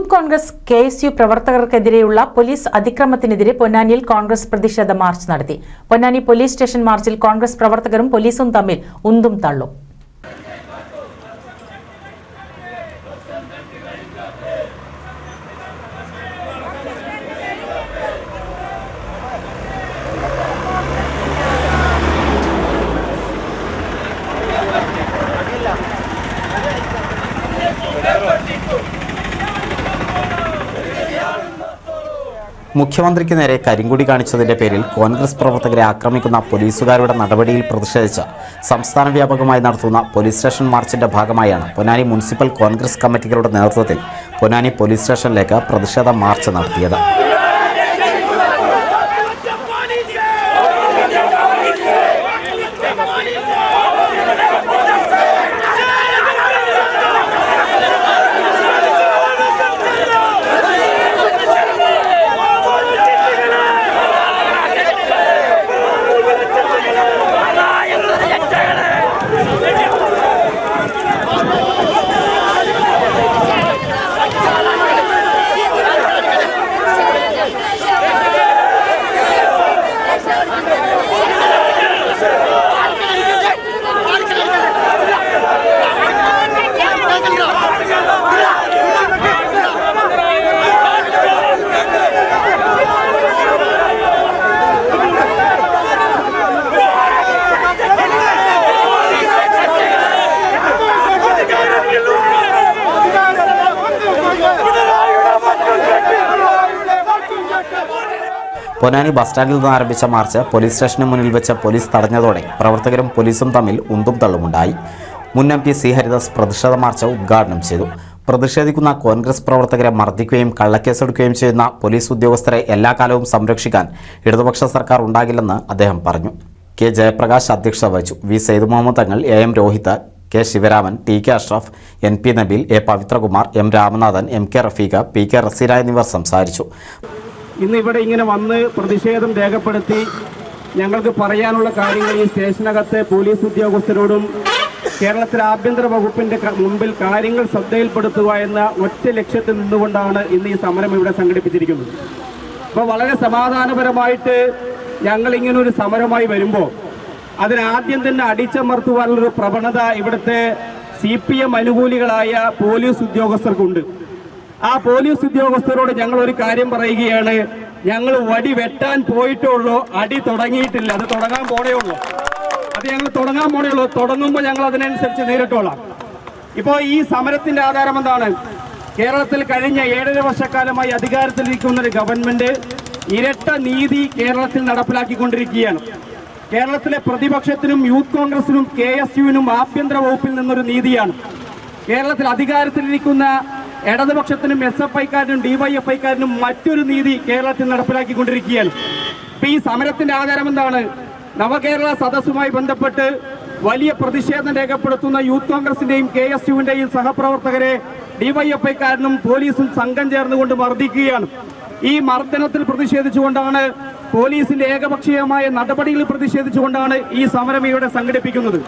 Youth Congress K S U പ്രവർത്തകർക്കെതിരെയുള്ള police അതിക്രമത്തിനെതിരെ പൊന്നാനിയിൽ കോൺഗ്രസ് പ്രതിഷേധ മാർച്ച് നടത്തി. പൊന്നാനി പോലീസ് സ്റ്റേഷൻ മാർച്ചിൽ കോൺഗ്രസ് പ്രവർത്തകരും പോലീസും തമ്മിൽ ഉന്തും തള്ളും. മുഖ്യമന്ത്രിക്ക് നേരെ കരിങ്കുടി കാണിച്ചതിന്റെ പേരിൽ കോൺഗ്രസ് പ്രവർത്തകരെ ആക്രമിക്കുന്ന പോലീസുകാരുടെ നടപടിയിൽ പ്രതിഷേധിച്ച് സംസ്ഥാന വ്യാപകമായി നടത്തുന്ന പോലീസ് സ്റ്റേഷൻ മാർച്ചിന്റെ ഭാഗമായാണ് പൊന്നാനി മുനിസിപ്പൽ കോൺഗ്രസ് കമ്മിറ്റികളുടെ നേതൃത്വത്തിൽ പൊന്നാനി പോലീസ് സ്റ്റേഷനിലേക്ക് പ്രതിഷേധ മാർച്ച് നടത്തിയത്. പൊന്നാനി ബസ് സ്റ്റാൻഡിൽ നിന്ന് ആരംഭിച്ച മാർച്ച് പോലീസ് സ്റ്റേഷന് മുന്നിൽ വെച്ച് പോലീസ് തടഞ്ഞതോടെ പ്രവർത്തകരും പോലീസും തമ്മിൽ ഉന്തും തള്ളുമുണ്ടായി. മുൻ എം പി സി ഹരിദാസ് പ്രതിഷേധ മാർച്ച് ഉദ്ഘാടനം ചെയ്തു. പ്രതിഷേധിക്കുന്ന കോൺഗ്രസ് പ്രവർത്തകരെ മർദ്ദിക്കുകയും കള്ളക്കേസെടുക്കുകയും ചെയ്യുന്ന പോലീസ് ഉദ്യോഗസ്ഥരെ എല്ലാ കാലവും സംരക്ഷിക്കാൻ ഇടതുപക്ഷ സർക്കാർ ഉണ്ടാകില്ലെന്ന് അദ്ദേഹം പറഞ്ഞു. കെ ജയപ്രകാശ് അധ്യക്ഷത വഹിച്ചു. V Syed Muhammad Thangal A M Rohith K Sivaraman T K Ashraf N P Nabeel A Pavithrakumar M Ramanathan M K Rafeeqa P K Raseena എന്നിവർ സംസാരിച്ചു. ഇന്ന് ഇവിടെ ഇങ്ങനെ വന്ന് പ്രതിഷേധം രേഖപ്പെടുത്തി ഞങ്ങൾക്ക് പറയാനുള്ള കാര്യങ്ങൾ ഈ സ്റ്റേഷനകത്തെ പോലീസ് ഉദ്യോഗസ്ഥരോടും കേരളത്തിലെ ആഭ്യന്തര വകുപ്പിന്റെ മുമ്പിൽ കാര്യങ്ങൾ ശ്രദ്ധയിൽപ്പെടുത്തുക എന്ന ഒറ്റ ലക്ഷ്യത്തിൽ നിന്നുകൊണ്ടാണ് ഇന്ന് ഈ സമരം ഇവിടെ സംഘടിപ്പിച്ചിരിക്കുന്നത്. അപ്പോൾ വളരെ സമാധാനപരമായിട്ട് ഞങ്ങൾ ഇങ്ങനെ ഒരു സമരമായി വരുമ്പോൾ അതിനാദ്യം തന്നെ അടിച്ചമർത്തുവാനുള്ളൊരു പ്രവണത ഇവിടുത്തെ സി പി എം അനുകൂലികളായ പോലീസ് ഉദ്യോഗസ്ഥർക്കുണ്ട്. ആ പോലീസ് ഉദ്യോഗസ്ഥരോട് ഞങ്ങൾ ഒരു കാര്യം പറയുകയാണ്. ഞങ്ങൾ വടി വെട്ടാൻ പോയിട്ടേ ഉള്ളൂ അടി തുടങ്ങിയിട്ടില്ല. അത് തുടങ്ങാൻ പോണേ ഉള്ളൂ. അത് ഞങ്ങൾ തുടങ്ങാൻ പോണേ ഉള്ളൂ. തുടങ്ങുമ്പോൾ ഞങ്ങൾ അതിനനുസരിച്ച് നേരിട്ടോളാം. ഇപ്പോൾ ഈ സമരത്തിന്റെ ആധാരം എന്താണ്? കേരളത്തിൽ കഴിഞ്ഞ ഏഴര വർഷക്കാലമായി അധികാരത്തിലിരിക്കുന്ന ഒരു ഗവൺമെന്റ് ഇരട്ട നീതി കേരളത്തിൽ നടപ്പിലാക്കിക്കൊണ്ടിരിക്കുകയാണ്. കേരളത്തിലെ പ്രതിപക്ഷത്തിനും യൂത്ത് കോൺഗ്രസിനും കെ എസ് യുവിനും ആഭ്യന്തര വകുപ്പിൽ നിന്നൊരു നീതിയാണ്. കേരളത്തിൽ അധികാരത്തിലിരിക്കുന്ന ഇടതുപക്ഷത്തിനും എസ് എഫ് ഐക്കാരനും ഡിവൈഎഫ്ഐക്കാരനും മറ്റൊരു നീതി കേരളത്തിൽ നടപ്പിലാക്കിക്കൊണ്ടിരിക്കുകയാണ്. ഇപ്പൊ ഈ സമരത്തിന്റെ ആധാരം എന്താണ്? നവകേരള സദസ്സുമായി ബന്ധപ്പെട്ട് വലിയ പ്രതിഷേധം രേഖപ്പെടുത്തുന്ന യൂത്ത് കോൺഗ്രസിന്റെയും കെ എസ് യുവിന്റെയും സഹപ്രവർത്തകരെ ഡിവൈഎഫ്ഐക്കാരനും പോലീസും സംഘം ചേർന്നുകൊണ്ട് മർദ്ദിക്കുകയാണ്. ഈ മർദ്ദനത്തിൽ പ്രതിഷേധിച്ചുകൊണ്ടാണ് പോലീസിന്റെ ഏകപക്ഷീയമായ നടപടിയിൽ പ്രതിഷേധിച്ചുകൊണ്ടാണ് ഈ സമരം ഇവിടെ സംഘടിപ്പിക്കുന്നത്.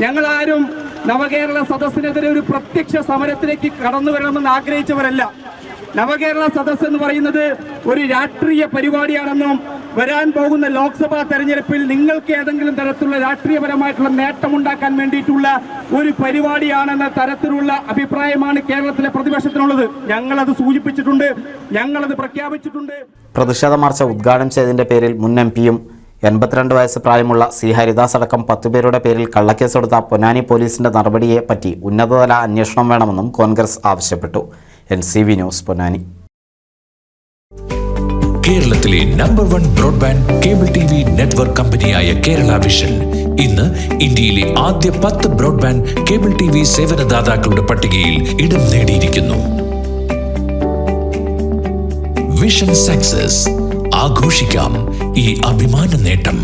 ഞങ്ങളാരും നവകേരള സദസ്സിനെതിരെ ഒരു പ്രത്യക്ഷ സമരത്തിലേക്ക് കടന്നു വരണമെന്ന് ആഗ്രഹിച്ചവരല്ല. നവകേരള സദസ് എന്ന് പറയുന്നത് ഒരു രാഷ്ട്രീയ പരിപാടിയാണെന്നും വരാൻ പോകുന്ന ലോക്സഭാ തെരഞ്ഞെടുപ്പിൽ നിങ്ങൾക്ക് ഏതെങ്കിലും തരത്തിലുള്ള രാഷ്ട്രീയപരമായിട്ടുള്ള നേട്ടമുണ്ടാക്കാൻ വേണ്ടിയിട്ടുള്ള ഒരു പരിപാടിയാണെന്ന തരത്തിലുള്ള അഭിപ്രായമാണ് കേരളത്തിലെ പ്രതിപക്ഷത്തിനുള്ളത്. ഞങ്ങളത് സൂചിപ്പിച്ചിട്ടുണ്ട് ഞങ്ങളത് പ്രഖ്യാപിച്ചിട്ടുണ്ട്. പ്രതിഷേധ മാർച്ച ഉദ്ഘാടനം ചെയ്തതിന്റെ പേരിൽ മുൻ എം പിയും എൺപത്തിരണ്ട് വയസ്സ് പ്രായമുള്ള സി ഹരിദാസ് അടക്കം പത്തുപേരുടെ പേരിൽ കള്ളക്കേസെടുത്ത പൊന്നാനി പോലീസിന്റെ നടപടിയെ പറ്റി ഉന്നതതല അന്വേഷണം വേണമെന്നും കോൺഗ്രസ് ആവശ്യപ്പെട്ടു. N C V news Ponnani. കേരളത്തിലെ number one broadband cable T V network കമ്പനിയായ കേരള വിഷൻ ഇന്ന് ഇന്ത്യയിലെ ആദ്യ പത്ത് ബ്രോഡ്ബാൻഡ് കേബിൾ ടി വി സേവനദാതാക്കളുടെ പട്ടികയിൽ ഇടം നേടിയിരിക്കുന്നു. വിഷൻ സക്സസ് ആഘോഷിക്കാം ഈ അഭിമാന നേട്ടം.